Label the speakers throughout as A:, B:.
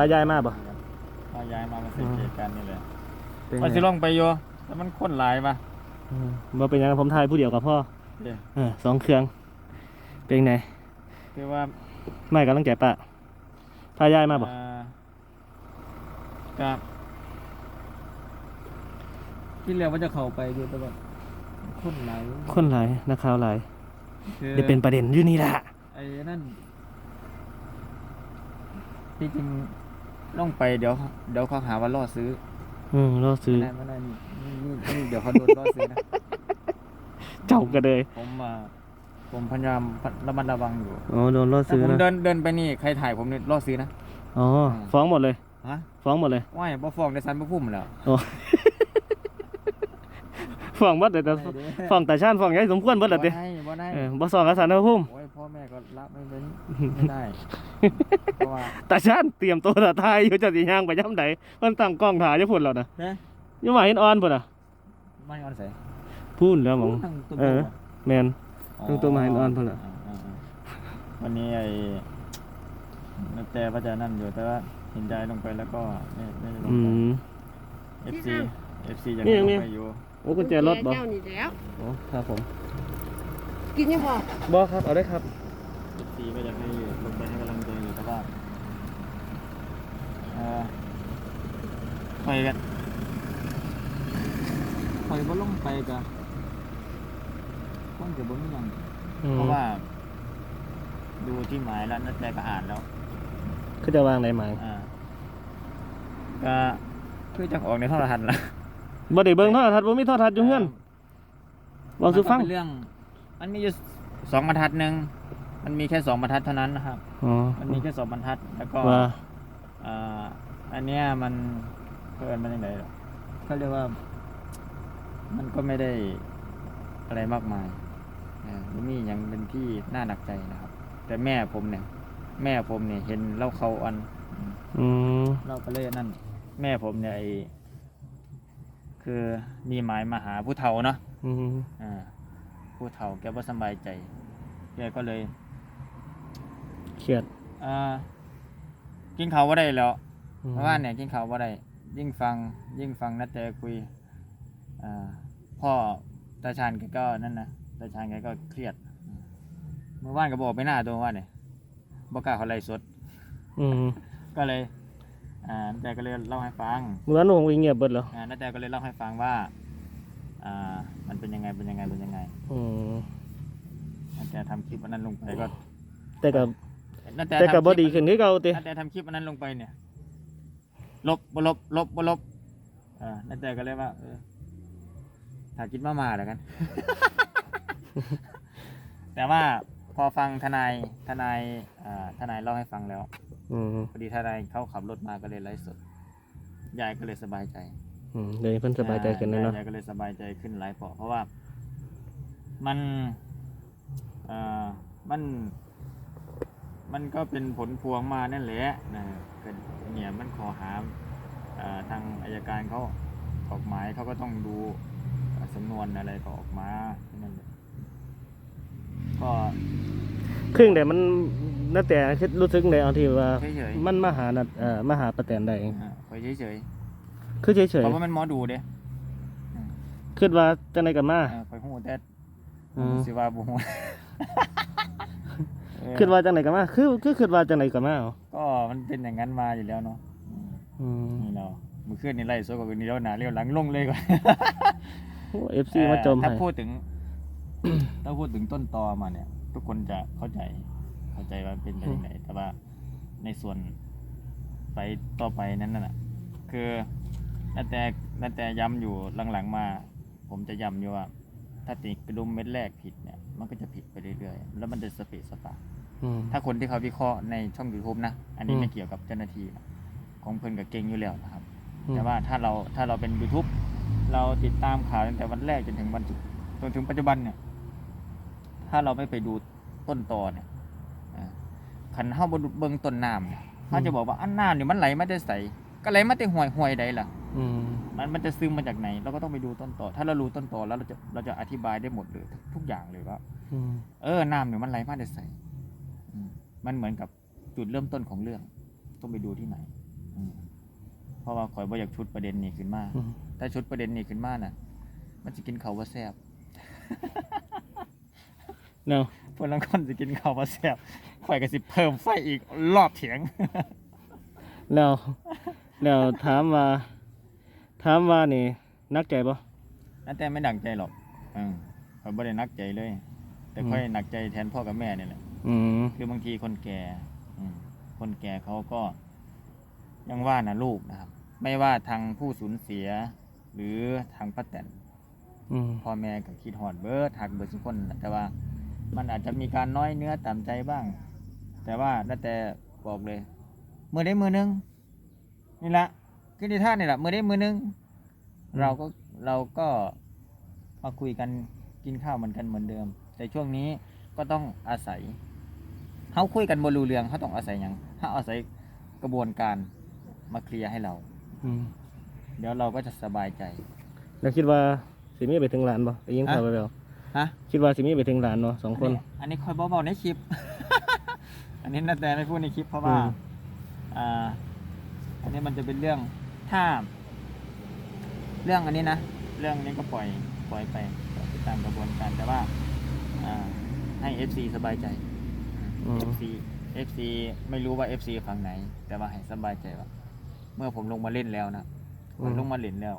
A: ตายายมากบ่
B: พาย้ายมามาสังเกตการณ์นี่แหละ
A: เป็น
B: ว่าสิ
A: ไง
B: ลองไปอยู่แต่มันคนหลายปะ
A: อืมบ่เป็นหยังผมทายผู้เดียวกับพ่อ
B: เด้
A: เออสองเครื่อง เป็นไง
B: คือว่า
A: ไม่กำลังใจปะพายายมาบ่
B: อ่กับที่เรียกว่าจะเข้าไปอยู่แต่ว่าคนหลาย
A: คนหลายนักข่าวหลาย
B: คือ
A: เดี๋ยวเป็นประเด็นอยู่นี่แหละ
B: ไอ้นั่นที่จริง ลองไปเดี๋ยวเดี๋ยวเขาหาว่าล่อซื้อ
A: อืมรอซื้อ
B: ไม่ได้ไม่ได้นี่นี่นี่เดี๋ยวเขาโดนล่อซื้อนะ
A: เจ้าก็เลย
B: ผมอ่าผมพยายามระมัดระวังอยู่
A: อ๋อโดนรอ
B: ถ้า
A: ซื้อ
B: ผม
A: นะ
B: เดินเดินไปนี่ใครถ่ายผมเนี่ยล่อซื้อนะ
A: อ๋อฟ้องหมดเลย
B: ฮะ
A: ฟ้องหมดเลย
B: ว่ายบ่ฟ้องในสันบ่พุ่มแล้ว
A: โอ้ฟ้องหมดเลยแต่ฟ้องแต่ชาติฟ้องยายสมควรเบิด
B: บ่
A: ละติ
B: ได้บ่ได้
A: เออบ่สองกระสันนะพุ่ม
B: โอ้ย พ่อแม่ก็รับไม่เป็นไม่ได้ เพราะว่า
A: แต่ชาติเตรียมตัวละทายอยู่จะสิย่างไปย่ำใดมันตั้งกล้องถ่ายอยู่พุ่นแล้วนะ
B: นะ
A: ยังมาเห็นออนพุ่นอะ
B: ไม่ออนใส่
A: พูนแล้วหมอง
B: ตั้งตัว
A: เออแมนตั้งตัวมาให้ออนพุ่นน่ะาา
B: วันนี้ไอ้นักแต่ว่าจะนั่นอยู่แต่ว่าเห็นใจลงไปแล้วก็ไม่ไม่ได้ลง
A: อื
B: ไป
A: ม
B: FC FC ยัง
A: นี่
B: ล
A: ยัง
B: ง
A: ไง
B: ไปอยู่
A: โอ้กุญแจรถบ่
C: เจ้านี่แล้ว
A: โอ้ครับผม
C: กินยังพอ
A: บ่ครับ เอาได้ครับ
B: FC ก็อยากให้ลงไปให้กำลังใจอยู่แต่ว่าเออไปกันไปบ่ลงไปกันคงจะบ่มีหยัง
A: อืม
B: เพราะว่า ดูที่หมายแล้วนัดแต่ก็อ่านแล้ว
A: คือจะวางไหนหมาย
B: อ่าก็คือจะออกในโทรทัศน์ละ
A: บ่ได้เบิ่งโทรทัศน์บ่มีโทรทัศน์อยู่เฮือนเว้าสู่ฟัง
B: มันก็เป็เรื่อง มันมีอยู่สองบรรทัดหนึ่ง มันมีแค่สองบรรทัดเท่านั้นนะครับ
A: อ๋อ
B: มันมีแค่สองบรรทัด แล้วก็
A: ว่า
B: อ่าอันเนี้ยมันเพิ่นมันยังไงเขาเรียกว่า มันก็ไม่ได้อะไรมากมายอ่ามันมีอย่างเป็นที่น่าหนักใจนะครับ แต่แม่ผมเนี่ย แม่ผมเนี่ยเห็นเล่าเขาอัน
A: อืม
B: เราก็เลยนั่น แม่ผมเนี่ยไอคือมีหมายมาหาผู้เฒ่าเนาะ
A: อืม
B: อ่าผู้เฒ่าแกบ่สำบายใจแกก็เลย
A: เครียด
B: อ่ากินข้าวว่าได้แล้ว
A: อืม
B: เพราะว่าเนี่ยกินข้าวว่าได้ยิ่งฟังยิ่งฟังนัดแต่คุยอ่าพ่อตาชานแกก็นั่นนะตาชานแกก็เครียดเมื่อวานก็บอกไปหน้าตัวว่าเนี่ยบอกกล้าเขาไล่สด
A: อืม
B: ก็เลยอ่านัดแต่ก็เลยเล่าให้ฟัง
A: เมื่อวานวงวิ่งเงียบเบิดแล้ว
B: อ่าน้าแต่ก็เลยเล่าให้ฟังว่าอ่ามันเป็นยังไงเป็นยังไงเป็นยังไง
A: อืม
B: น้าแต่ทำคลิปอันนั้นลงไปก็
A: แต่ก็
B: น้าแต่
A: แต่ก็
B: ทำ
A: บ่
B: คลิ
A: ดี
B: ป
A: ขึ้นคือเก่าติ
B: น้าแต่ทำคลิปอันนั้นลงไปเนี่ย ลบบ่ลบลบบ่ลบอ่าน้าแต่ก็เลยว่าเออถ่ายคิดมามาแล้วกัน แต่ว่าพอฟังทนายทนายอ่าทนายเล่าให้ฟังแล้ว
A: อืม
B: พอดีทนายเขาขับรถมาก็เลยไลฟ์สดยายก็เลยสบายใจ
A: อืมเดี๋ยวนี้เพิ่นสบายใจขึ้นแล้วเนาะ
B: ยายก็เลยสบายใจขึ้นหลายเปราะเพราะว่า มันเอ่อมัน มันก็เป็นผลพวงมานั่นแหละนะก็เนี่ยมันขอหาเอ่อทางอายการเขาออกหมายเขาก็ต้องดูเอ่อสำนวนอะไรก็ออกมานั่นแหละก็
A: ครึ่งแต่มันน่าแต่คิดรู้สึกได้เอาที่ว่า
B: เฉย
A: มันมาหานัดเอ่อมาหาประแตนได้
B: ๆอ่าคอยเฉย
A: คือเฉ
B: ๆ
A: ย
B: เพราะว่ามันหมอดูเด้
A: ๆคิดว่าจังได๋ก็มา
B: เออคอยหูแต่
A: อืม
B: สิว่าบ่ฮู้เออ
A: คิดว่าจังไดก็มาคือคือคิดว่าจังไดก็มาเอา
B: ก็มันเป็นอย่างนั้นมาอยู่แล้วเนาะอืม
A: อืม
B: นี่เราเมื่อคืนนี่ไล่สดกว่าคืนนี้แล้วหนาเรียวหลังลงเลยก่อน
A: โอ้ FC มาจม
B: ถ้า
A: ให้
B: พูดถึงถ้าพูดถึงต้นตอมาเนี่ย ทุกคนจะเข้าใจเข้าใจว่าเป็นไปยังไงแต่ว่าในส่วนไปต่อไปนั้นน่ะ คือนาแต่นาแต่ย้ำอยู่หลังๆมา ผมจะย้ำอยู่ว่า ถ้าติกระดุมเม็ดแรกผิดเนี่ย มันก็จะผิดไปเรื่อยๆ แล้วมันจะสเปะสปะ
A: อืม
B: ถ้าคนที่เขาวิเคราะห์ในช่อง YouTube นะ อันนี้
A: อืม
B: ไม่เกี่ยวกับเจ้าหน้าที่นะของเพิ่นกับเก่งอยู่แล้วนะครับ
A: อืม
B: แต่ว่าถ้าเราถ้าเราเป็น YouTube เราติดตามข่าวตั้งแต่วันแรกจนถึงวันสุดจนถึงปัจจุบันเนี่ย ถ้าเราไม่ไปดูต้นตอเนี่ยอ่าคันเฮาบ่ดูเบิ่งต้นน้ำเนี่ยเขาจะบอกว่าอันน้ำเนี่ยมันไหลมาได้ใสก็ไหลมาแต่ห่วยห่วยใดล่ะ
A: อืม
B: มันมันจะซึมมาจากไหน เราก็ต้องไปดูต้นตอถ้าเรารู้ต้นตอแล้วเราจะเราจะอธิบายได้หมดเลยทุกทุกอย่างเลยว่า
A: อืม
B: เออน้ำเนี่ยมันไหลมาแต่ใสอื มมันเหมือนกับจุดเริ่มต้นของเรื่อง ต้องไปดูที่ไหนอืมเพราะว่าข่อยบ่อยากชุดประเด็นนี้ขึ้นมา
A: อืม
B: ถ้าชุดประเด็นนี้ขึ้นมาน่ะ มันจะกินเขาวว่าแซ่บ
A: เนาะ
B: เพื่อนลางคนจะกินเขาวว่าแซ่บข่อยก็สิเพิ่มไฟอีกรอบเถียง
A: แล้วแล้วถามว่า ถามว่านี่นักใจบ่
B: นั่นแต่ไม่หนักใจหรอกอืมข่อยบ่ได้หนักใจเลย แต่
A: อืม
B: ค่อยหนักใจแทนพ่อกับแม่เนี่ยแหละ
A: อืม
B: คือบางทีคนแก่อืมคนแก่เขาก็ ยังว่านะลูกนะครับ ไม่ว่าทางผู้สูญเสีย หรือทางป้าแตน
A: อืม
B: พ่อแม่ก็คิดหอดเบิร์ดหักเบิร์ดทุกคนนั่นแหละแต่ว่า มันอาจจะมีการน้อยเนื้อต่ำใจบ้าง แต่ว่าแล้วแต่บอกเลย มือได้มือหนึงนี่ละคือนิท่านนี่แหละมือได้มือหนึงเราก็เราก็มาคุยกันกินข้าวเหมือนกันเหมือนเดิม แต่ช่วงนี้ก็ต้องอาศัย เขาคุยกันบนรูเรืองเขาต้องอาศัยอย่างเขาอาศัยกระบวนการมาเคลียร์ให้เรา
A: อืม
B: เดี๋ยวเราก็จะสบายใจ
A: แล้วคิดว่าสิมีไปถึงหลานบ่ได้ยินข่าวไปแล้ว
B: ฮะ
A: คิดว่าสิมีไปถึงหลานเนาะสองคน
B: อัอันนี้คอยเบาๆในคลิป อันนี้นาแต่ไม่พูดในคลิปเพราะว่า
A: อืม
B: อ่า อันนี้มันจะเป็นเรื่องถ้า เรื่องอันนี้นะ เรื่องนี้ก็ปล่อย ปล่อยไปปล่อยไปตามกระบวนการแต่ว่า อ่า ให้ FC สบายใจ
A: อืม
B: FC FC ไม่รู้ว่า FC ฝั่งไหน แต่ว่าให้สบายใจว่า เมื่อผมลงมาเล่นแล้วนะผมลงมาเล่นแล้ว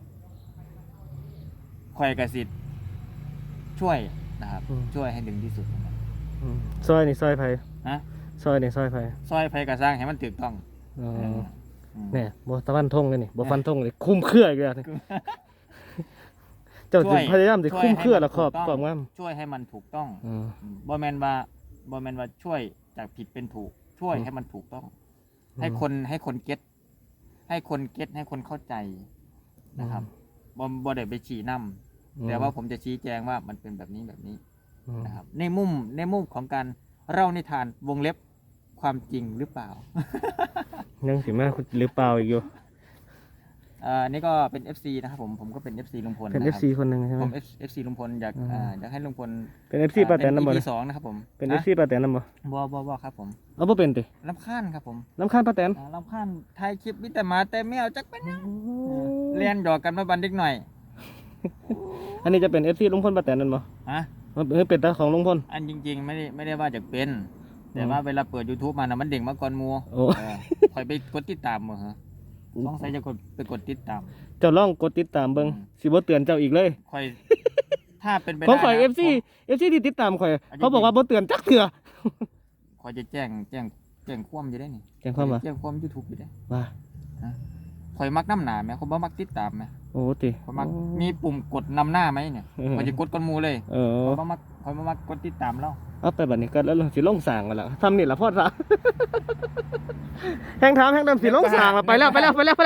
B: คอยกระสิทธิ์ช่วยนะครับช่วยให้ถึงที่สุดนะครับ
A: อืมซอยนี่ซอยไผ
B: ฮะ
A: ซอยนี่ซอยไผ
B: ซอยไฟกระสร้างให้มันถูกต้อง
A: อ๋อ
B: เอออืม
A: แน่บ่ตะวันทงเลยนี่บ่ฟันทงเลยคุ้มเครืออีกแล้วนี่เจ้า
B: ช่
A: สิ
B: วย
A: พยายามสิ
B: ช่วย
A: คุ้มเครือ
B: ให้มัน
A: แล้วครอบ
B: ถูกต้อง
A: ครอบงาม
B: ช่วยให้มันถูกต้อง
A: อืม
B: บอแมนว่า บอแมนว่าช่วยจากผิดเป็นถูก ช่วย
A: อืม
B: ให้มันถูกต้อง ให้คนให้คนเก็ตให้คนเก็ตให้คนเข้าใจนะครับบอบอได้ไปชี้นำ
A: อืม
B: แต่ว่าผมจะชี้แจงว่ามันเป็นแบบนี้แบบนี้
A: อืม
B: นะครับ ในมุมในมุมของการเล่านิทานวงเล็บความจริงหรือเปล่า
A: ยังสิมาหรือเปล่าอีกอยู่
B: เอ่ออันนี้ก็เป็น FC นะครับผมผมก็เป็น FC ลุงพล
A: เป็น
B: นะครับ
A: FC คนหนึงใช่ไหม
B: ผม FC ลุงพลอยาก
A: อืม
B: อ่าอยากให้ลุงพล
A: เป็น FC ป้าแตนนำบ่
B: เป็
A: เนี่
B: EP
A: ย
B: สองนะครับผม
A: เป็น
B: นะ
A: FC ป้าแตนนำบ่
B: บอบอบอครับผม
A: เอาบ่เป็นติ
B: ลำคาญครับผม
A: น้ำค้านป้าแตน
B: อ่าลำคาญถ่ายคลิปมิแต่หมาแต่แมวจักเป็นหยังเลียนดอกกันมาบันเด็กหน่อย
A: อันนี้จะเป็น FC ลุงพลป้าแตนนั่นบ่
B: ฮะ
A: มันเออเป็นตาของลุงพล
B: อันจริง ๆ ไม่ได้ไม่ได้ว่าจะเป็น แต่
A: อืม
B: ว่าเวลาเปิด YouTube มานะมันเด้งมาก่อนหมัว
A: โอ้
B: คอยไปกดติดตามมือฮะ สงสัยจะกดไปกดติดตาม
A: เจ้าลองกดติดตามเบิ่ง
B: อืม
A: สิบ่เตือนเจ้าอีกเลย
B: คอย ถ้าเป็นไป
A: ของ
B: ได้
A: ข่อย
B: นะ
A: FC FC ที่ติดตามข่อย
B: อันนี้
A: เขาบอกว่าบ่เตือนจักเทื่อ
B: คอยจะแจ้งแจ้งแจ้งความอยู่ได้นี่
A: แจ้งความว่า
B: แจ้งความ YouTube อยู่ได้
A: ว่า
B: คอยมักน้ำหนาไหมคนบ่มักติดตามไหม
A: โอ้ติ
B: คอยมักมีปุ่มกดนำหน้าไหมเนี่ย
A: เออ
B: คอยจะกดก้นหมูเลย
A: เออ
B: คอยบ่มักคอยบ่มักกดติดตามเรา
A: เอาไปบัดนี้ก็แล้วสิลงสร้างกันแล้วทำนี่ล่ะพอดซะแฮงถามแฮงดำสิลงสร้างแล้วไปแล้วไปแล้วไปแล้วไปแล้ว